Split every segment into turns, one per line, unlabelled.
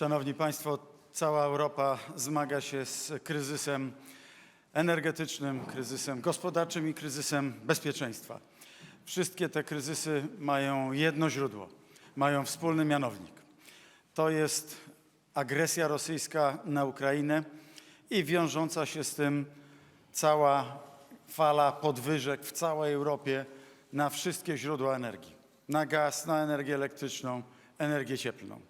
Szanowni Państwo, cała Europa zmaga się z kryzysem energetycznym, kryzysem gospodarczym i kryzysem bezpieczeństwa. Wszystkie te kryzysy mają jedno źródło, mają wspólny mianownik. To jest agresja rosyjska na Ukrainę i wiążąca się z tym cała fala podwyżek w całej Europie na wszystkie źródła energii. Na gaz, na energię elektryczną, energię cieplną.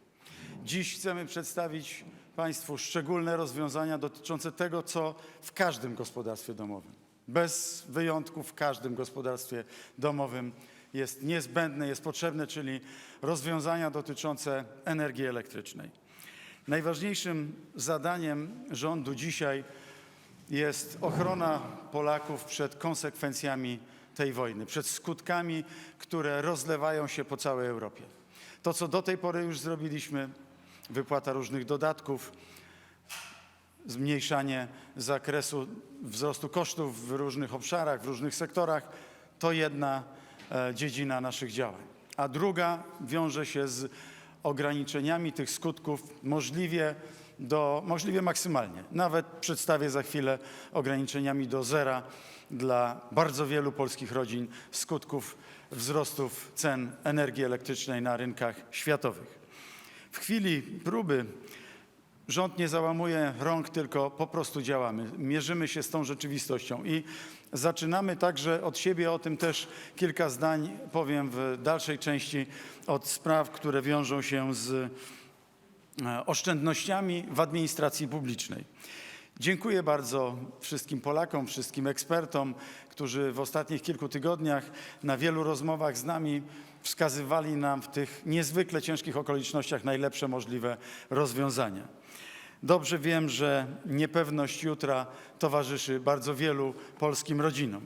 Dziś chcemy przedstawić Państwu szczególne rozwiązania dotyczące tego, co w każdym gospodarstwie domowym, bez wyjątku w każdym gospodarstwie domowym jest niezbędne, jest potrzebne, czyli rozwiązania dotyczące energii elektrycznej. Najważniejszym zadaniem rządu dzisiaj jest ochrona Polaków przed konsekwencjami tej wojny, przed skutkami, które rozlewają się po całej Europie. To, co do tej pory już zrobiliśmy, wypłata różnych dodatków, zmniejszanie zakresu wzrostu kosztów w różnych obszarach, w różnych sektorach, to jedna e, dziedzina naszych działań. A druga wiąże się z ograniczeniami tych skutków możliwie, do, możliwie maksymalnie. Nawet przedstawię za chwilę ograniczeniami do zera dla bardzo wielu polskich rodzin skutków wzrostów cen energii elektrycznej na rynkach światowych. W chwili próby rząd nie załamuje rąk, tylko po prostu działamy. Mierzymy się z tą rzeczywistością i zaczynamy także od siebie, o tym też kilka zdań powiem w dalszej części, od spraw, które wiążą się z e, oszczędnościami w administracji publicznej. Dziękuję bardzo wszystkim Polakom, wszystkim ekspertom, którzy w ostatnich kilku tygodniach na wielu rozmowach z nami wskazywali nam w tych niezwykle ciężkich okolicznościach najlepsze możliwe rozwiązania. Dobrze wiem, że niepewność jutra towarzyszy bardzo wielu polskim rodzinom.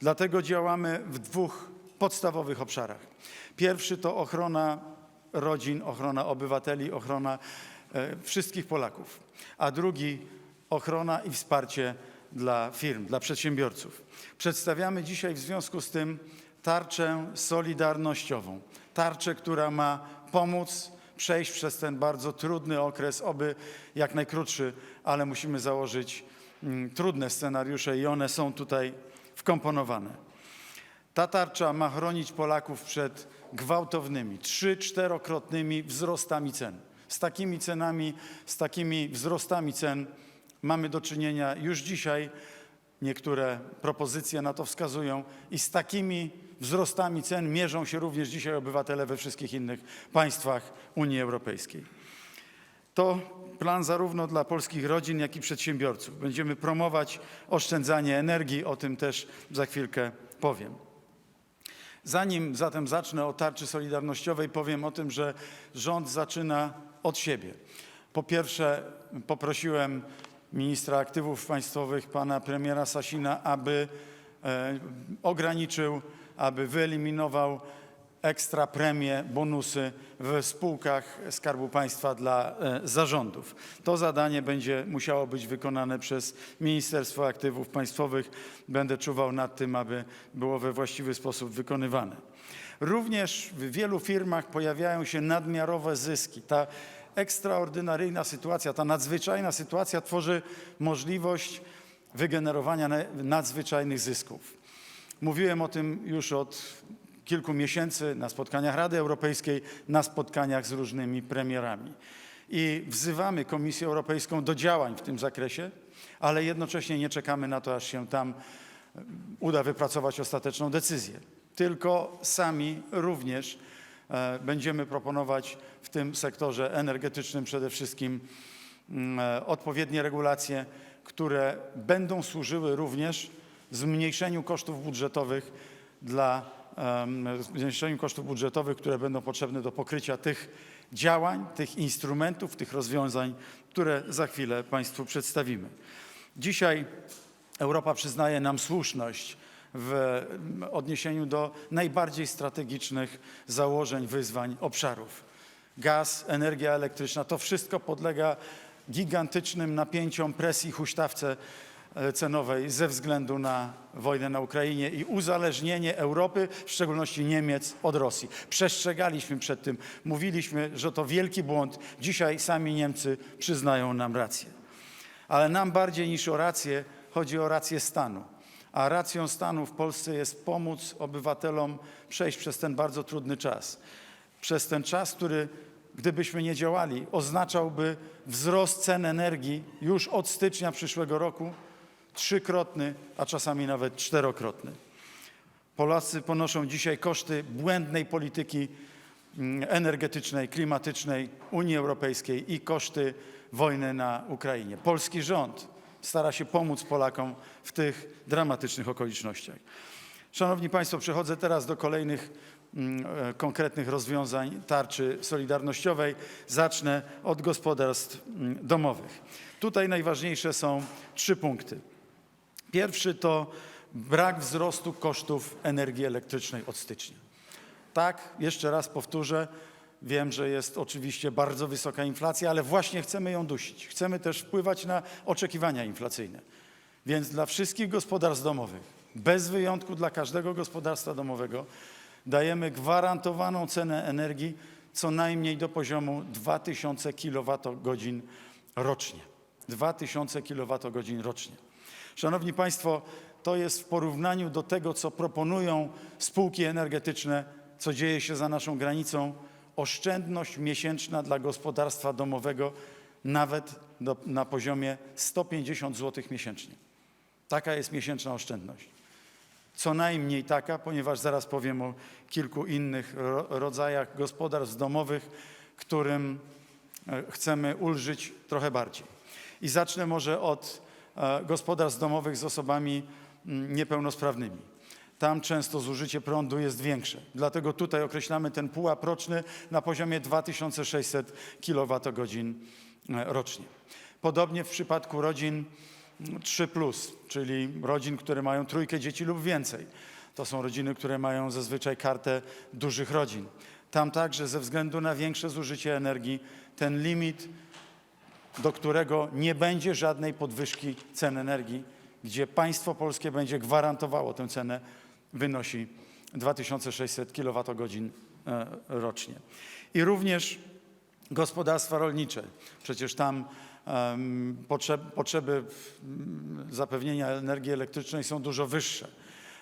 Dlatego działamy w dwóch podstawowych obszarach. Pierwszy to ochrona rodzin, ochrona obywateli, ochrona e, wszystkich Polaków, a drugi ochrona i wsparcie dla firm, dla przedsiębiorców. Przedstawiamy dzisiaj w związku z tym tarczę solidarnościową. Tarczę, która ma pomóc przejść przez ten bardzo trudny okres, oby jak najkrótszy, ale musimy założyć mm, trudne scenariusze i one są tutaj wkomponowane. Ta tarcza ma chronić Polaków przed gwałtownymi, trzy, czterokrotnymi wzrostami cen. Z takimi cenami, z takimi wzrostami cen mamy do czynienia już dzisiaj. Niektóre propozycje na to wskazują i z takimi wzrostami cen mierzą się również dzisiaj obywatele we wszystkich innych państwach Unii Europejskiej. To plan zarówno dla polskich rodzin, jak i przedsiębiorców. Będziemy promować oszczędzanie energii, o tym też za chwilkę powiem. Zanim zatem zacznę o tarczy solidarnościowej, powiem o tym, że rząd zaczyna od siebie. Po pierwsze, poprosiłem ministra aktywów państwowych, pana premiera Sasina, aby e, ograniczył, aby wyeliminował ekstra premie, bonusy w spółkach Skarbu Państwa dla e, zarządów. To zadanie będzie musiało być wykonane przez Ministerstwo Aktywów Państwowych. Będę czuwał nad tym, aby było we właściwy sposób wykonywane. Również w wielu firmach pojawiają się nadmiarowe zyski. Ta ekstraordynaryjna sytuacja, ta nadzwyczajna sytuacja tworzy możliwość wygenerowania na- nadzwyczajnych zysków. Mówiłem o tym już od kilku miesięcy na spotkaniach Rady Europejskiej, na spotkaniach z różnymi premierami. I wzywamy Komisję Europejską do działań w tym zakresie, ale jednocześnie nie czekamy na to, aż się tam e, uda wypracować ostateczną decyzję. Tylko sami również będziemy proponować w tym sektorze energetycznym przede wszystkim mm, e, odpowiednie regulacje, które będą służyły również zmniejszeniu kosztów budżetowych dla zmniejszeniu kosztów budżetowych, które będą potrzebne do pokrycia tych działań, tych instrumentów, tych rozwiązań, które za chwilę Państwu przedstawimy. Dzisiaj Europa przyznaje nam słuszność w odniesieniu do najbardziej strategicznych założeń, wyzwań, obszarów. Gaz, energia elektryczna, to wszystko podlega gigantycznym napięciom, presji, huśtawce e, cenowej ze względu na wojnę na Ukrainie i uzależnienie Europy, w szczególności Niemiec, od Rosji. Przestrzegaliśmy przed tym, mówiliśmy, że to wielki błąd. Dzisiaj sami Niemcy przyznają nam rację. Ale nam bardziej niż o rację chodzi o rację stanu. A racją stanu w Polsce jest pomóc obywatelom przejść przez ten bardzo trudny czas. Przez ten czas, który, gdybyśmy nie działali, oznaczałby wzrost cen energii już od stycznia przyszłego roku trzykrotny, a czasami nawet czterokrotny. Polacy ponoszą dzisiaj koszty błędnej polityki mm, energetycznej, klimatycznej Unii Europejskiej i koszty wojny na Ukrainie. Polski rząd stara się pomóc Polakom w tych dramatycznych okolicznościach. Szanowni Państwo, przechodzę teraz do kolejnych mm, e, konkretnych rozwiązań tarczy solidarnościowej. Zacznę od gospodarstw mm, domowych. Tutaj najważniejsze są trzy punkty. Pierwszy to brak wzrostu kosztów energii elektrycznej od stycznia. Tak, jeszcze raz powtórzę, wiem, że jest oczywiście bardzo wysoka inflacja, ale właśnie chcemy ją dusić. Chcemy też wpływać na oczekiwania inflacyjne. Więc dla wszystkich gospodarstw domowych, bez wyjątku dla każdego gospodarstwa domowego, dajemy gwarantowaną cenę energii co najmniej do poziomu 2000 kWh rocznie. 2000 kWh rocznie. Szanowni Państwo, to jest w porównaniu do tego, co proponują spółki energetyczne, co dzieje się za naszą granicą, oszczędność miesięczna dla gospodarstwa domowego nawet do, na poziomie 150 zł miesięcznie. Taka jest miesięczna oszczędność. Co najmniej taka, ponieważ zaraz powiem o kilku innych ro, rodzajach gospodarstw domowych, którym e, chcemy ulżyć trochę bardziej. I zacznę może od e, gospodarstw domowych z osobami mm, niepełnosprawnymi. Tam często zużycie prądu jest większe. Dlatego tutaj określamy ten pułap roczny na poziomie 2600 kWh rocznie. Podobnie w przypadku rodzin 3, czyli rodzin, które mają trójkę dzieci lub więcej. To są rodziny, które mają zazwyczaj kartę dużych rodzin. Tam także ze względu na większe zużycie energii ten limit, do którego nie będzie żadnej podwyżki cen energii, gdzie państwo polskie będzie gwarantowało tę cenę, wynosi 2600 kWh e, rocznie. I również gospodarstwa rolnicze. Przecież tam potrzeb, potrzeby zapewnienia energii elektrycznej są dużo wyższe.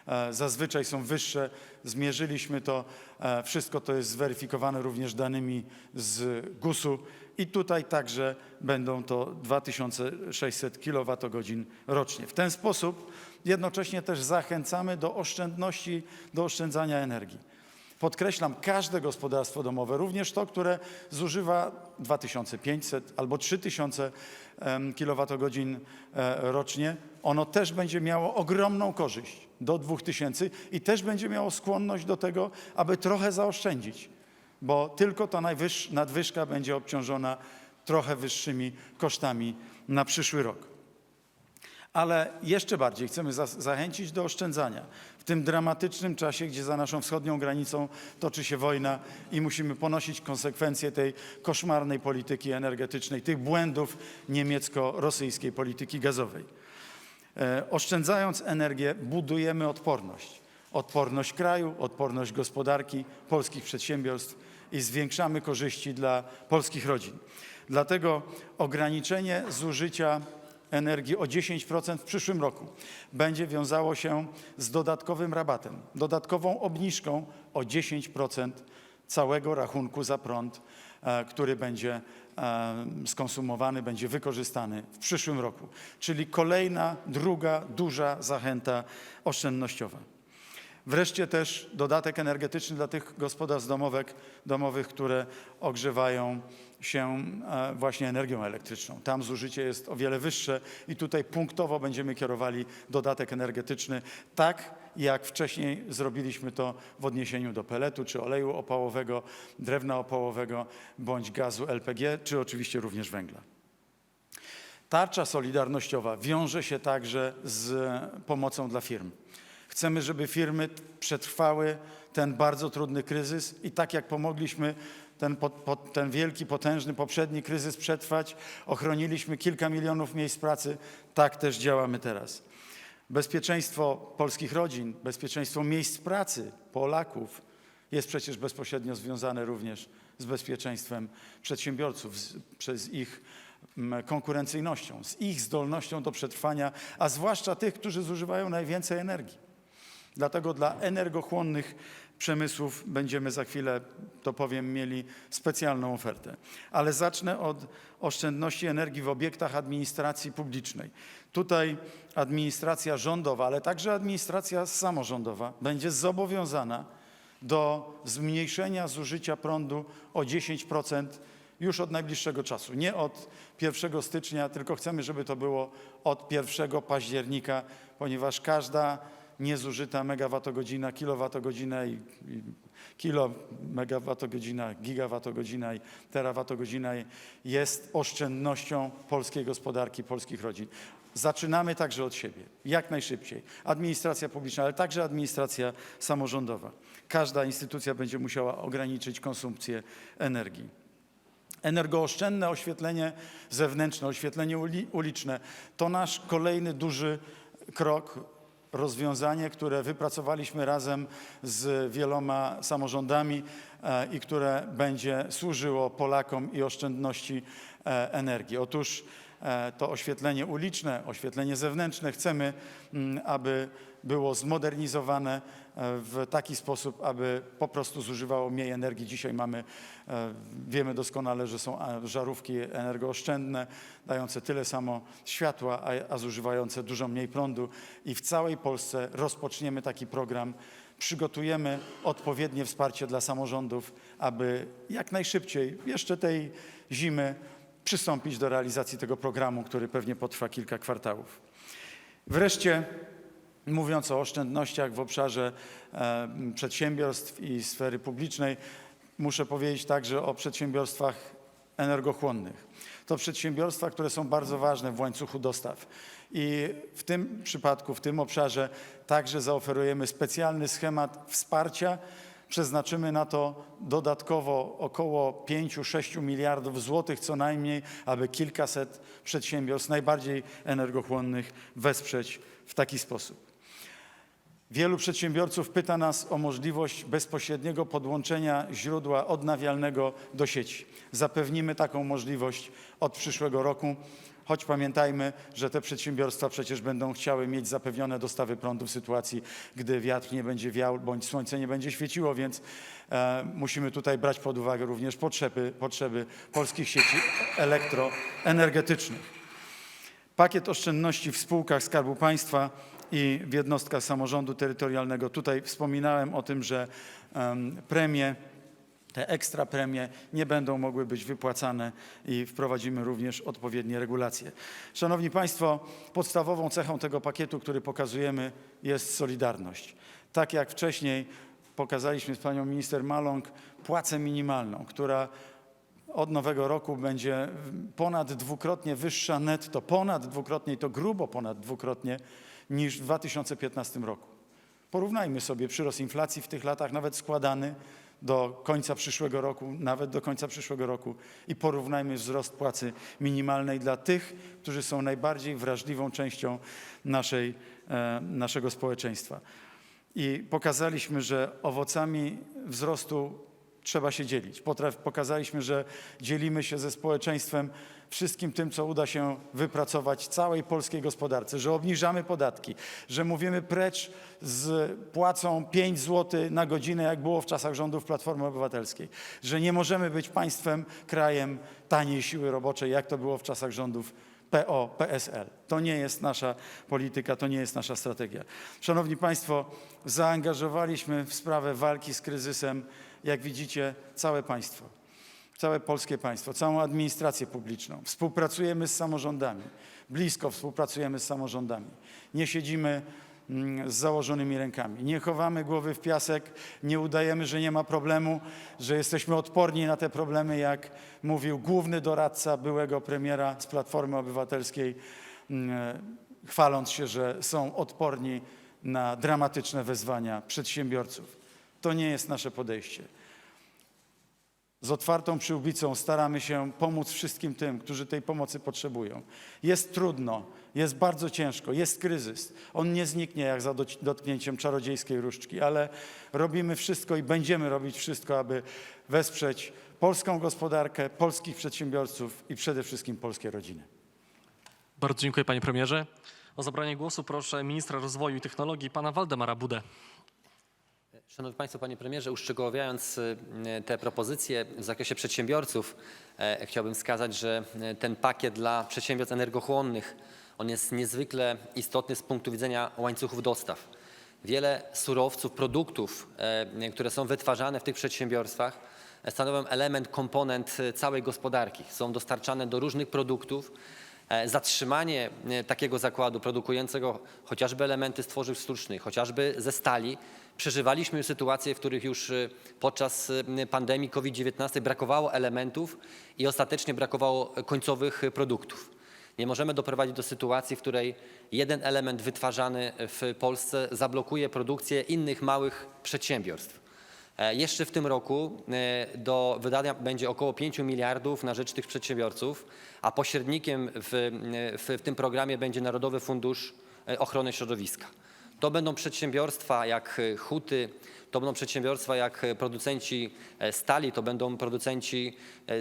E, Zazwyczaj są wyższe. Zmierzyliśmy to. E, Wszystko to jest zweryfikowane również danymi z GUS-u i tutaj także będą to 2600 kWh rocznie. W ten sposób jednocześnie też zachęcamy do oszczędności, do oszczędzania energii. Podkreślam, każde gospodarstwo domowe, również to, które zużywa 2500 albo 3000 em, kWh e, rocznie, ono też będzie miało ogromną korzyść do 2000 i też będzie miało skłonność do tego, aby trochę zaoszczędzić, bo tylko ta nadwyżka będzie obciążona trochę wyższymi kosztami na przyszły rok. Ale jeszcze bardziej chcemy za zachęcić do oszczędzania w tym dramatycznym czasie, gdzie za naszą wschodnią granicą toczy się wojna i musimy ponosić konsekwencje tej koszmarnej polityki energetycznej, tych błędów niemiecko-rosyjskiej polityki gazowej. E, oszczędzając energię, budujemy odporność. Odporność kraju, odporność gospodarki, polskich przedsiębiorstw i zwiększamy korzyści dla polskich rodzin. Dlatego ograniczenie zużycia energii o 10% w przyszłym roku będzie wiązało się z dodatkowym rabatem, dodatkową obniżką o 10% całego rachunku za prąd, e, który będzie e, skonsumowany, będzie wykorzystany w przyszłym roku. Czyli kolejna, druga duża zachęta oszczędnościowa. Wreszcie też dodatek energetyczny dla tych gospodarstw domowych, które ogrzewają się e, właśnie energią elektryczną. Tam zużycie jest o wiele wyższe i tutaj punktowo będziemy kierowali dodatek energetyczny, tak jak wcześniej zrobiliśmy to w odniesieniu do peletu, czy oleju opałowego, drewna opałowego, bądź gazu LPG, czy oczywiście również węgla. Tarcza solidarnościowa wiąże się także z pomocą dla firm. Chcemy, żeby firmy przetrwały ten bardzo trudny kryzys i tak jak pomogliśmy ten, ten wielki, potężny poprzedni kryzys przetrwać. Ochroniliśmy kilka milionów miejsc pracy. Tak też działamy teraz. Bezpieczeństwo polskich rodzin, bezpieczeństwo miejsc pracy Polaków jest przecież bezpośrednio związane również z bezpieczeństwem przedsiębiorców, z, przez ich konkurencyjnością, z ich zdolnością do przetrwania, a zwłaszcza tych, którzy zużywają najwięcej energii. Dlatego dla energochłonnych przemysłów będziemy za chwilę, to powiem, mieli specjalną ofertę. Ale zacznę od oszczędności energii w obiektach administracji publicznej. Tutaj administracja rządowa, ale także administracja samorządowa będzie zobowiązana do zmniejszenia zużycia prądu o 10% już od najbliższego czasu. Nie od 1 stycznia, tylko chcemy, żeby to było od 1 października, ponieważ każda niezużyta megawattogodzina, kilowattogodzina i, i kilo megawattogodzina, gigawattogodzina i terawattogodzina jest oszczędnością polskiej gospodarki, polskich rodzin. Zaczynamy także od siebie, jak najszybciej. Administracja publiczna, ale także administracja samorządowa. Każda instytucja będzie musiała ograniczyć konsumpcję energii. Energooszczędne oświetlenie zewnętrzne, oświetlenie uli uliczne to nasz kolejny duży krok, rozwiązanie, które wypracowaliśmy razem z wieloma samorządami e, i które będzie służyło Polakom i oszczędności e, energii. Otóż e, to oświetlenie uliczne, oświetlenie zewnętrzne chcemy, mm, aby było zmodernizowane w taki sposób, aby po prostu zużywało mniej energii. Dzisiaj mamy, wiemy doskonale, że są żarówki energooszczędne, dające tyle samo światła, a, a zużywające dużo mniej prądu i w całej Polsce rozpoczniemy taki program. Przygotujemy odpowiednie wsparcie dla samorządów, aby jak najszybciej, jeszcze tej zimy, przystąpić do realizacji tego programu, który pewnie potrwa kilka kwartałów. Wreszcie Mówiąc o oszczędnościach w obszarze e, przedsiębiorstw i sfery publicznej, muszę powiedzieć także o przedsiębiorstwach energochłonnych. To przedsiębiorstwa, które są bardzo ważne w łańcuchu dostaw. I w tym przypadku, w tym obszarze także zaoferujemy specjalny schemat wsparcia. Przeznaczymy na to dodatkowo około 5-6 miliardów złotych co najmniej, aby kilkaset przedsiębiorstw najbardziej energochłonnych wesprzeć w taki sposób. Wielu przedsiębiorców pyta nas o możliwość bezpośredniego podłączenia źródła odnawialnego do sieci. Zapewnimy taką możliwość od przyszłego roku, choć pamiętajmy, że te przedsiębiorstwa przecież będą chciały mieć zapewnione dostawy prądu w sytuacji, gdy wiatr nie będzie wiał bądź słońce nie będzie świeciło, więc e, musimy tutaj brać pod uwagę również potrzeby, potrzeby polskich sieci elektroenergetycznych. Pakiet oszczędności w spółkach Skarbu Państwa i w jednostkach samorządu terytorialnego. Tutaj wspominałem o tym, że premie, te ekstra premie nie będą mogły być wypłacane i wprowadzimy również odpowiednie regulacje. Szanowni Państwo, podstawową cechą tego pakietu, który pokazujemy jest solidarność. Tak jak wcześniej pokazaliśmy z panią minister Maląg płacę minimalną, która od nowego roku będzie ponad dwukrotnie wyższa netto, ponad dwukrotnie to grubo ponad dwukrotnie niż w 2015 roku. Porównajmy sobie przyrost inflacji w tych latach, nawet składany do końca przyszłego roku, nawet do końca przyszłego roku i porównajmy wzrost płacy minimalnej dla tych, którzy są najbardziej wrażliwą częścią naszej, e, naszego społeczeństwa. I pokazaliśmy, że owocami wzrostu trzeba się dzielić. Potraf, pokazaliśmy, że dzielimy się ze społeczeństwem wszystkim tym, co uda się wypracować całej polskiej gospodarce, że obniżamy podatki, że mówimy precz z płacą 5 zł na godzinę, jak było w czasach rządów Platformy Obywatelskiej, że nie możemy być państwem, krajem taniej siły roboczej, jak to było w czasach rządów PO, PSL. To nie jest nasza polityka, to nie jest nasza strategia. Szanowni Państwo, zaangażowaliśmy w sprawę walki z kryzysem, jak widzicie, całe państwo całe polskie państwo, całą administrację publiczną. Współpracujemy z samorządami, blisko współpracujemy z samorządami. Nie siedzimy mm, z założonymi rękami. Nie chowamy głowy w piasek, nie udajemy, że nie ma problemu, że jesteśmy odporni na te problemy, jak mówił główny doradca byłego premiera z Platformy Obywatelskiej, mm, chwaląc się, że są odporni na dramatyczne wezwania przedsiębiorców. To nie jest nasze podejście. z otwartą przyłbicą staramy się pomóc wszystkim tym, którzy tej pomocy potrzebują. Jest trudno, jest bardzo ciężko, jest kryzys. On nie zniknie jak za dotknięciem czarodziejskiej różdżki, ale robimy wszystko i będziemy robić wszystko, aby wesprzeć polską gospodarkę, polskich przedsiębiorców i przede wszystkim polskie rodziny.
Bardzo dziękuję panie premierze. O zabranie głosu proszę ministra rozwoju i technologii pana Waldemara Budę.
Szanowni Państwo, Panie Premierze, uszczegółowiając y, te propozycje w zakresie przedsiębiorców, e, chciałbym wskazać, że e, ten pakiet dla przedsiębiorstw energochłonnych, on jest niezwykle istotny z punktu widzenia łańcuchów dostaw. Wiele surowców, produktów, e, które są wytwarzane w tych przedsiębiorstwach, stanowią element, komponent całej gospodarki. Są dostarczane do różnych produktów. E, Zatrzymanie e, takiego zakładu produkującego chociażby elementy z tworzyw sztucznych, chociażby ze stali. Przeżywaliśmy sytuacje, w których już e, podczas pandemii COVID-19 brakowało elementów i ostatecznie brakowało końcowych produktów. Nie możemy doprowadzić do sytuacji, w której jeden element wytwarzany w Polsce zablokuje produkcję innych małych przedsiębiorstw. E, Jeszcze w tym roku e, do wydania będzie około 5 miliardów na rzecz tych przedsiębiorców, a pośrednikiem w, e, w, w tym programie będzie Narodowy Fundusz Ochrony Środowiska. To będą przedsiębiorstwa jak huty, to będą przedsiębiorstwa jak producenci stali, to będą producenci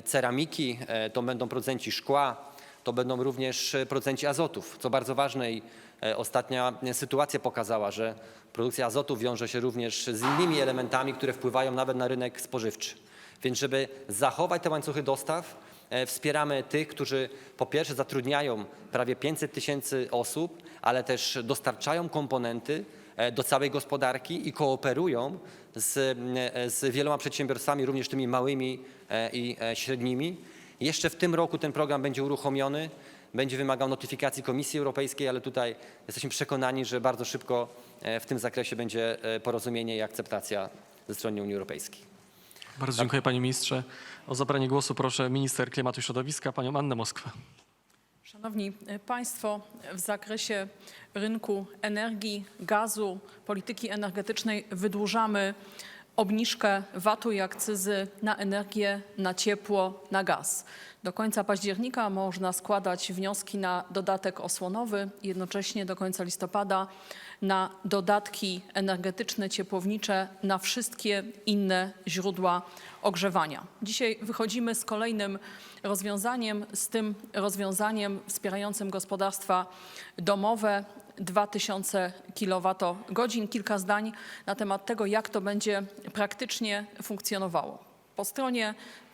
ceramiki, to będą producenci szkła, to będą również producenci azotów, co bardzo ważne i ostatnia e, sytuacja pokazała, że produkcja azotu wiąże się również z innymi elementami, które wpływają nawet na rynek spożywczy. Więc żeby zachować te łańcuchy dostaw, e, wspieramy tych, którzy po pierwsze zatrudniają prawie 500 tysięcy osób, ale też dostarczają komponenty e, do całej gospodarki i kooperują z, z wieloma przedsiębiorstwami, również tymi małymi i średnimi. Jeszcze w tym roku ten program będzie uruchomiony, będzie wymagał notyfikacji Komisji Europejskiej, ale tutaj jesteśmy przekonani, że bardzo szybko e, w tym zakresie będzie e, porozumienie i akceptacja ze strony Unii Europejskiej.
Bardzo dziękuję panie ministrze. O zabranie głosu proszę minister klimatu i środowiska panią Annę Moskwę.
Szanowni Państwo, w zakresie rynku energii, gazu, polityki energetycznej wydłużamy obniżkę VAT-u i akcyzy na energię, na ciepło, na gaz. Do końca października można składać wnioski na dodatek osłonowy, jednocześnie do końca listopada na dodatki energetyczne, ciepłownicze, na wszystkie inne źródła ogrzewania. Dzisiaj wychodzimy z kolejnym rozwiązaniem, z tym rozwiązaniem wspierającym gospodarstwa domowe 2000 kWh. Kilka zdań na temat tego, jak to będzie praktycznie funkcjonowało. Po stronie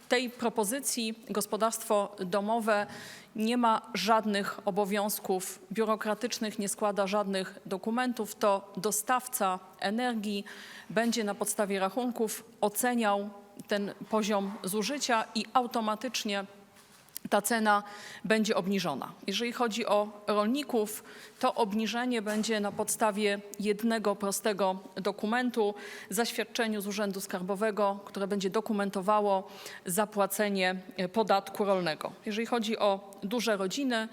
tej propozycji gospodarstwo domowe nie ma żadnych obowiązków biurokratycznych, nie składa żadnych dokumentów. To dostawca energii będzie na podstawie rachunków oceniał ten poziom zużycia i automatycznie ta cena będzie obniżona. Jeżeli chodzi o rolników, to obniżenie będzie na podstawie jednego prostego dokumentu, zaświadczeniu z Urzędu Skarbowego, które będzie dokumentowało zapłacenie podatku rolnego. Jeżeli chodzi o duże rodziny,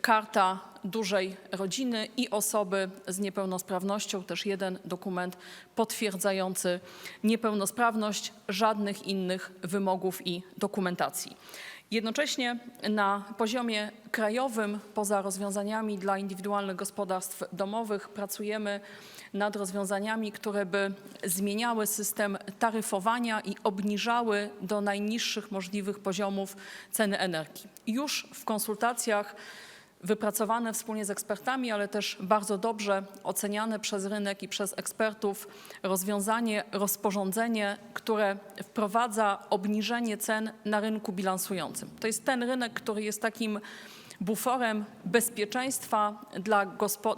karta dużej rodziny i osoby z niepełnosprawnością, też jeden dokument potwierdzający niepełnosprawność, żadnych innych wymogów i dokumentacji. Jednocześnie na poziomie krajowym, poza rozwiązaniami dla indywidualnych gospodarstw domowych, pracujemy nad rozwiązaniami, które by zmieniały system taryfowania i obniżały do najniższych możliwych poziomów ceny energii. Już w konsultacjach wypracowane wspólnie z ekspertami, ale też bardzo dobrze oceniane przez rynek i przez ekspertów rozwiązanie, rozporządzenie, które wprowadza obniżenie cen na rynku bilansującym. To jest ten rynek, który jest takim buforem bezpieczeństwa dla,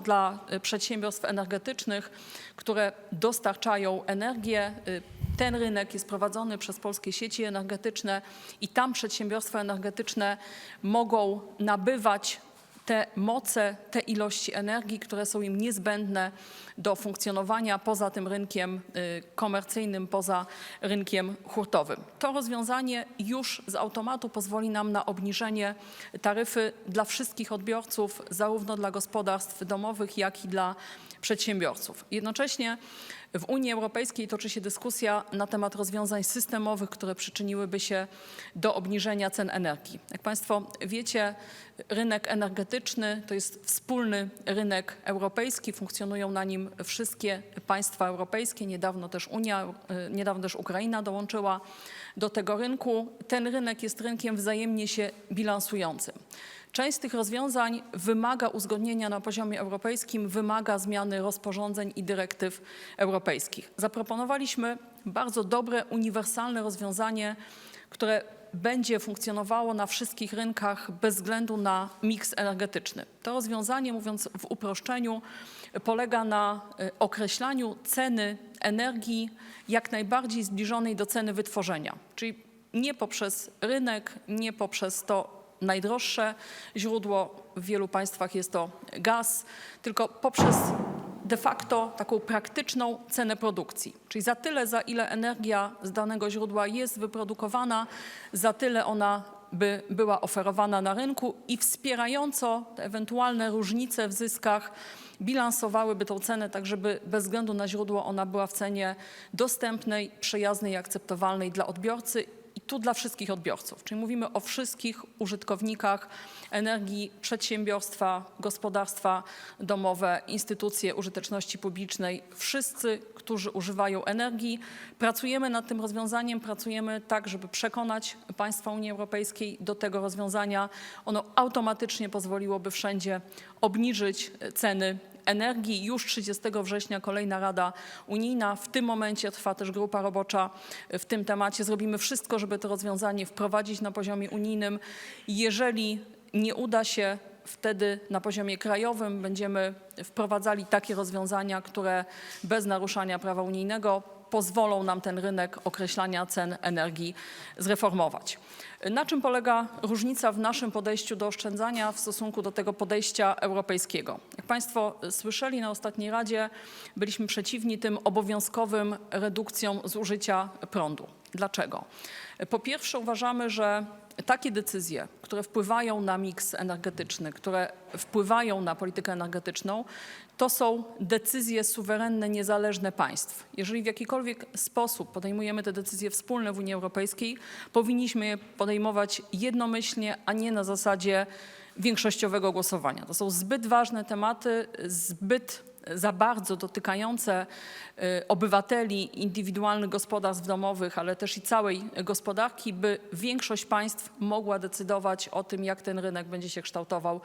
dla y, przedsiębiorstw energetycznych, które dostarczają energię. Y, Ten rynek jest prowadzony przez polskie sieci energetyczne i tam przedsiębiorstwa energetyczne mogą nabywać te moce, te ilości energii, które są im niezbędne do funkcjonowania poza tym rynkiem y, komercyjnym, poza rynkiem hurtowym. To rozwiązanie już z automatu pozwoli nam na obniżenie taryfy dla wszystkich odbiorców, zarówno dla gospodarstw domowych, jak i dla przedsiębiorców. Jednocześnie W Unii Europejskiej toczy się dyskusja na temat rozwiązań systemowych, które przyczyniłyby się do obniżenia cen energii. Jak Państwo wiecie, rynek energetyczny to jest wspólny rynek europejski, funkcjonują na nim wszystkie państwa europejskie, niedawno też Unia, y, niedawno też Ukraina dołączyła do tego rynku. Ten rynek jest rynkiem wzajemnie się bilansującym. Część z tych rozwiązań wymaga uzgodnienia na poziomie europejskim, wymaga zmiany rozporządzeń i dyrektyw europejskich. Zaproponowaliśmy bardzo dobre, uniwersalne rozwiązanie, które będzie funkcjonowało na wszystkich rynkach bez względu na miks energetyczny. To rozwiązanie, mówiąc w uproszczeniu, polega na y, określaniu ceny energii jak najbardziej zbliżonej do ceny wytworzenia, czyli nie poprzez rynek, nie poprzez to najdroższe źródło, w wielu państwach jest to gaz, tylko poprzez de facto taką praktyczną cenę produkcji. Czyli za tyle, za ile energia z danego źródła jest wyprodukowana, za tyle ona by była oferowana na rynku i wspierająco te ewentualne różnice w zyskach bilansowałyby tą cenę tak, żeby bez względu na źródło ona była w cenie dostępnej, przyjaznej i akceptowalnej dla odbiorcy tu dla wszystkich odbiorców. Czyli mówimy o wszystkich użytkownikach energii, przedsiębiorstwa, gospodarstwa domowe, instytucje użyteczności publicznej, wszyscy, którzy używają energii. Pracujemy nad tym rozwiązaniem, pracujemy tak, żeby przekonać państwa Unii Europejskiej do tego rozwiązania. Ono automatycznie pozwoliłoby wszędzie obniżyć ceny energii. Już 30 września kolejna Rada Unijna. W tym momencie trwa też grupa robocza w tym temacie. Zrobimy wszystko, żeby to rozwiązanie wprowadzić na poziomie unijnym. Jeżeli nie uda się, wtedy na poziomie krajowym będziemy wprowadzali takie rozwiązania, które bez naruszania prawa unijnego pozwolą nam ten rynek określania cen energii zreformować. Na czym polega różnica w naszym podejściu do oszczędzania w stosunku do tego podejścia europejskiego? Jak Państwo słyszeli na ostatniej Radzie, byliśmy przeciwni tym obowiązkowym redukcjom zużycia prądu. Dlaczego? Po pierwsze uważamy, że takie decyzje, które wpływają na miks energetyczny, które wpływają na politykę energetyczną, to są decyzje suwerenne, niezależne państw. Jeżeli w jakikolwiek sposób podejmujemy te decyzje wspólne w Unii Europejskiej, powinniśmy je podejmować jednomyślnie, a nie na zasadzie większościowego głosowania. To są zbyt ważne tematy, zbyt za bardzo dotykające y, obywateli, indywidualnych gospodarstw domowych, ale też i całej gospodarki, by większość państw mogła decydować o tym, jak ten rynek będzie się kształtował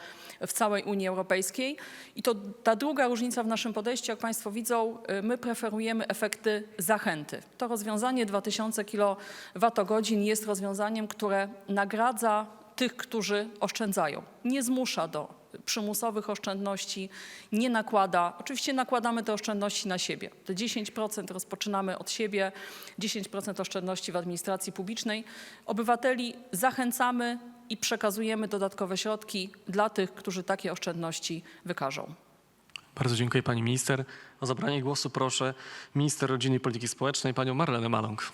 w całej Unii Europejskiej. I to ta druga różnica w naszym podejściu, jak Państwo widzą, y, my preferujemy efekty zachęty. To rozwiązanie 2000 kWh jest rozwiązaniem, które nagradza tych, którzy oszczędzają. Nie zmusza do przymusowych oszczędności, nie nakłada. Oczywiście nakładamy te oszczędności na siebie. Te 10% rozpoczynamy od siebie, 10% oszczędności w administracji publicznej. Obywateli zachęcamy i przekazujemy dodatkowe środki dla tych, którzy takie oszczędności wykażą.
Bardzo dziękuję pani minister. O zabranie głosu proszę minister rodziny i polityki społecznej panią Marlenę Maląg.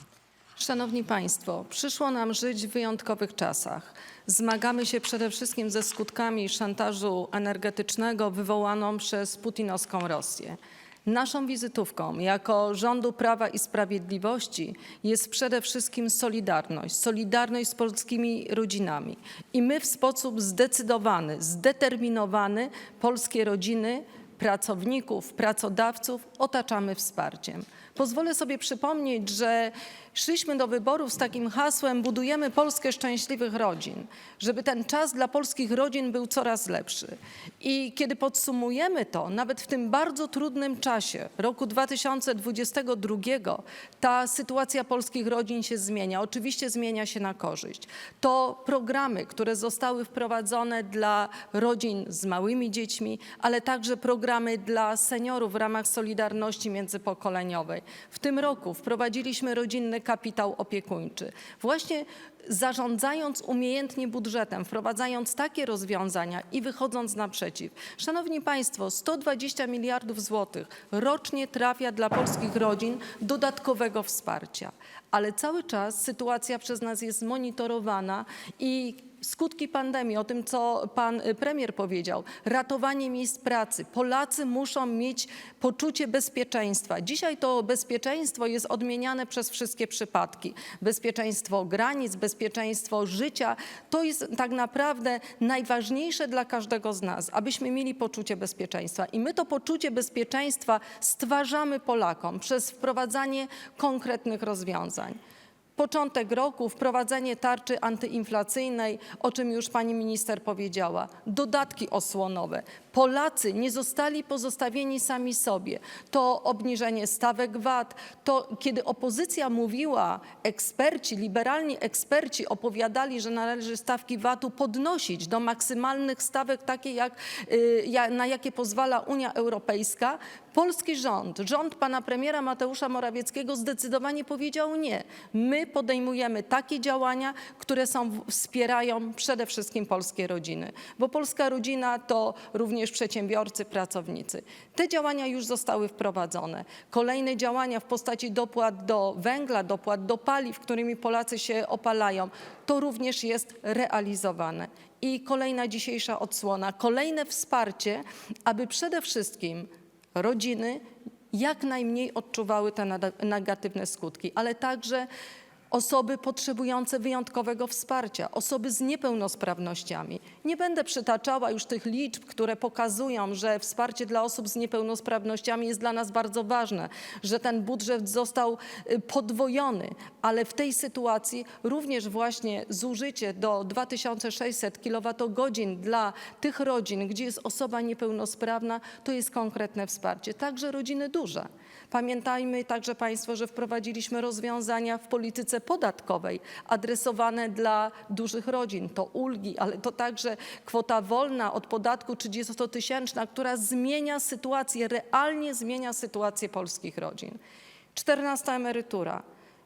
Szanowni Państwo, przyszło nam żyć w wyjątkowych czasach. Zmagamy się przede wszystkim ze skutkami szantażu energetycznego wywołaną przez putinowską Rosję. Naszą wizytówką jako rządu Prawa i Sprawiedliwości jest przede wszystkim solidarność. Solidarność z polskimi rodzinami. I my w sposób zdecydowany, zdeterminowany polskie rodziny, pracowników, pracodawców otaczamy wsparciem. Pozwolę sobie przypomnieć, że szliśmy do wyborów z takim hasłem budujemy Polskę szczęśliwych rodzin, żeby ten czas dla polskich rodzin był coraz lepszy. I kiedy podsumujemy to, nawet w tym bardzo trudnym czasie roku 2022, ta sytuacja polskich rodzin się zmienia. Oczywiście zmienia się na korzyść. To programy, które zostały wprowadzone dla rodzin z małymi dziećmi, ale także programy dla seniorów w ramach Solidarności Międzypokoleniowej. W tym roku wprowadziliśmy rodzinny kapitał opiekuńczy. Właśnie zarządzając umiejętnie budżetem, wprowadzając takie rozwiązania i wychodząc naprzeciw. Szanowni Państwo, 120 miliardów złotych rocznie trafia dla polskich rodzin dodatkowego wsparcia. Ale cały czas sytuacja przez nas jest monitorowana i skutki pandemii, o tym, co pan y, premier powiedział, ratowanie miejsc pracy. Polacy muszą mieć poczucie bezpieczeństwa. Dzisiaj to bezpieczeństwo jest odmieniane przez wszystkie przypadki. Bezpieczeństwo granic, bezpieczeństwo życia to jest tak naprawdę najważniejsze dla każdego z nas, abyśmy mieli poczucie bezpieczeństwa. I my to poczucie bezpieczeństwa stwarzamy Polakom przez wprowadzanie konkretnych rozwiązań. Początek roku, wprowadzenie tarczy antyinflacyjnej, o czym już pani minister powiedziała, dodatki osłonowe. Polacy nie zostali pozostawieni sami sobie. To obniżenie stawek VAT, to kiedy opozycja mówiła, eksperci, liberalni eksperci opowiadali, że należy stawki VAT-u podnosić do maksymalnych stawek, takie jak, y, na jakie pozwala Unia Europejska, polski rząd, rząd pana premiera Mateusza Morawieckiego zdecydowanie powiedział nie. My podejmujemy takie działania, które są, wspierają przede wszystkim polskie rodziny, bo polska rodzina to również przedsiębiorcy, pracownicy. Te działania już zostały wprowadzone. Kolejne działania w postaci dopłat do węgla, dopłat do paliw, którymi Polacy się opalają, to również jest realizowane. I kolejna dzisiejsza odsłona, kolejne wsparcie, aby przede wszystkim rodziny jak najmniej odczuwały te negatywne skutki, ale także osoby potrzebujące wyjątkowego wsparcia, osoby z niepełnosprawnościami. Nie będę przytaczała już tych liczb, które pokazują, że wsparcie dla osób z niepełnosprawnościami jest dla nas bardzo ważne, że ten budżet został y, podwojony, ale w tej sytuacji również właśnie zużycie do 2600 kWh dla tych rodzin, gdzie jest osoba niepełnosprawna, to jest konkretne wsparcie. Także rodziny duże. Pamiętajmy także Państwo, że wprowadziliśmy rozwiązania w polityce podatkowej adresowane dla dużych rodzin. To ulgi, ale to także kwota wolna od podatku 30-tysięczna, która zmienia sytuację, realnie zmienia sytuację polskich rodzin. 14 emerytura.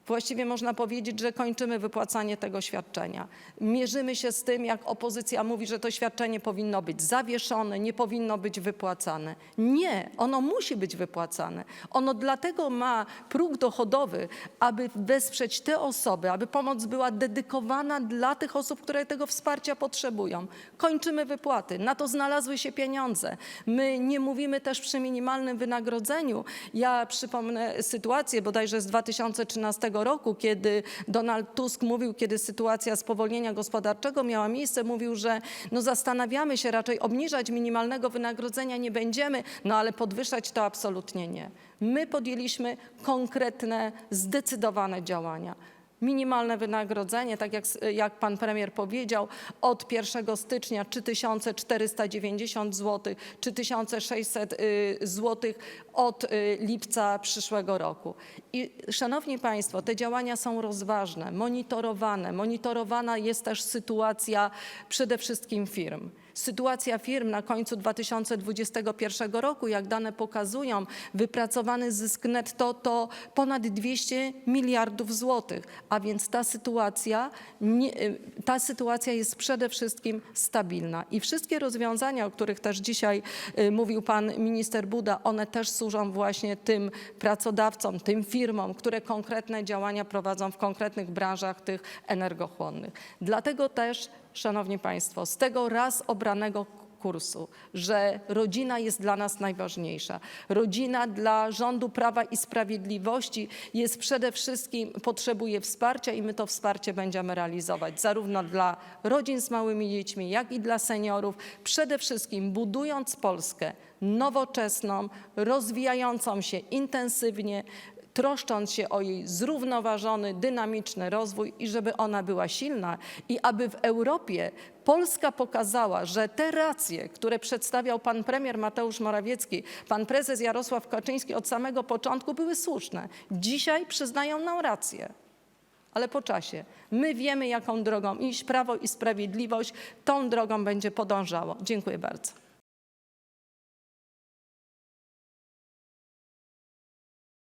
Właściwie można powiedzieć, że kończymy wypłacanie tego świadczenia. Mierzymy się z tym, jak opozycja mówi, że to świadczenie powinno być zawieszone, nie powinno być wypłacane. Nie, ono musi być wypłacane. Ono dlatego ma próg dochodowy, aby wesprzeć te osoby, aby pomoc była dedykowana dla tych osób, które tego wsparcia potrzebują. Kończymy wypłaty, na to znalazły się pieniądze. My nie mówimy też przy minimalnym wynagrodzeniu. Ja przypomnę sytuację bodajże z 2013 roku, kiedy Donald Tusk mówił, kiedy sytuacja spowolnienia gospodarczego miała miejsce, mówił, że no zastanawiamy się, raczej obniżać minimalnego wynagrodzenia nie będziemy, no ale podwyższać to absolutnie nie. My podjęliśmy konkretne, zdecydowane działania. Minimalne wynagrodzenie, tak jak, jak pan premier powiedział, od 1 stycznia 3490 zł, 3600 zł od y, lipca przyszłego roku. I szanowni państwo, te działania są rozważne, monitorowane. Monitorowana jest też sytuacja przede wszystkim firm. Sytuacja firm na końcu 2021 roku, jak dane pokazują, wypracowany zysk netto to ponad 200 miliardów złotych, a więc ta sytuacja, nie, y, ta sytuacja jest przede wszystkim stabilna. I wszystkie rozwiązania, o których też dzisiaj y, mówił pan minister Buda, one też służą właśnie tym pracodawcom, tym firmom, które konkretne działania prowadzą w konkretnych branżach tych energochłonnych. Dlatego też Szanowni Państwo, z tego raz obranego kursu, że rodzina jest dla nas najważniejsza. Rodzina dla rządu Prawa i Sprawiedliwości jest przede wszystkim, potrzebuje wsparcia i my to wsparcie będziemy realizować zarówno dla rodzin z małymi dziećmi, jak i dla seniorów. Przede wszystkim budując Polskę nowoczesną, rozwijającą się intensywnie, troszcząc się o jej zrównoważony, dynamiczny rozwój i żeby ona była silna i aby w Europie Polska pokazała, że te racje, które przedstawiał pan premier Mateusz Morawiecki, pan prezes Jarosław Kaczyński od samego początku były słuszne. Dzisiaj przyznają nam rację. Ale po czasie. My wiemy, jaką drogą iść. Prawo i Sprawiedliwość tą drogą będzie podążało. Dziękuję bardzo.